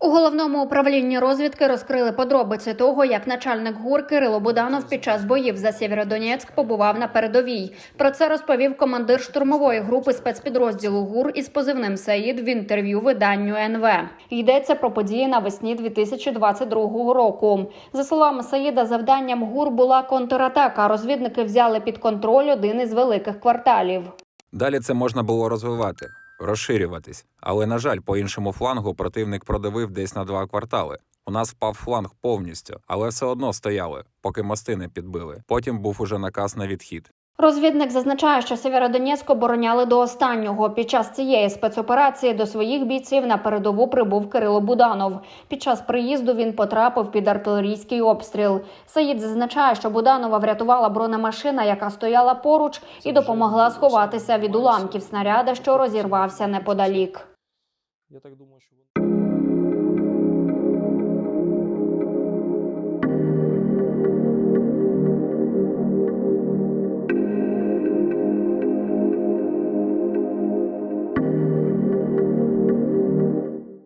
У головному управлінні розвідки розкрили подробиці того, як начальник ГУР Кирило Буданов під час боїв за Сєвєродонецьк побував на передовій. Про це розповів командир штурмової групи спецпідрозділу ГУР із позивним Саїд в інтерв'ю виданню НВ. Йдеться про події навесні 2022 року. За словами Саїда, завданням ГУР була контратака. Розвідники взяли під контроль один із великих кварталів. Далі це можна було розвивати, розширюватись. Але, на жаль, по іншому флангу противник продавив десь на два квартали. У нас впав фланг повністю, але все одно стояли, поки мости не підбили. Потім був уже наказ на відхід. Розвідник зазначає, що Сєвєродонецьк обороняли до останнього. Під час цієї спецоперації до своїх бійців на передову прибув Кирило Буданов. Під час приїзду він потрапив під артилерійський обстріл. Саїд зазначає, що Буданова врятувала бронемашина, яка стояла поруч, і допомогла сховатися від уламків снаряда, що розірвався неподалік. Я так думаю, що.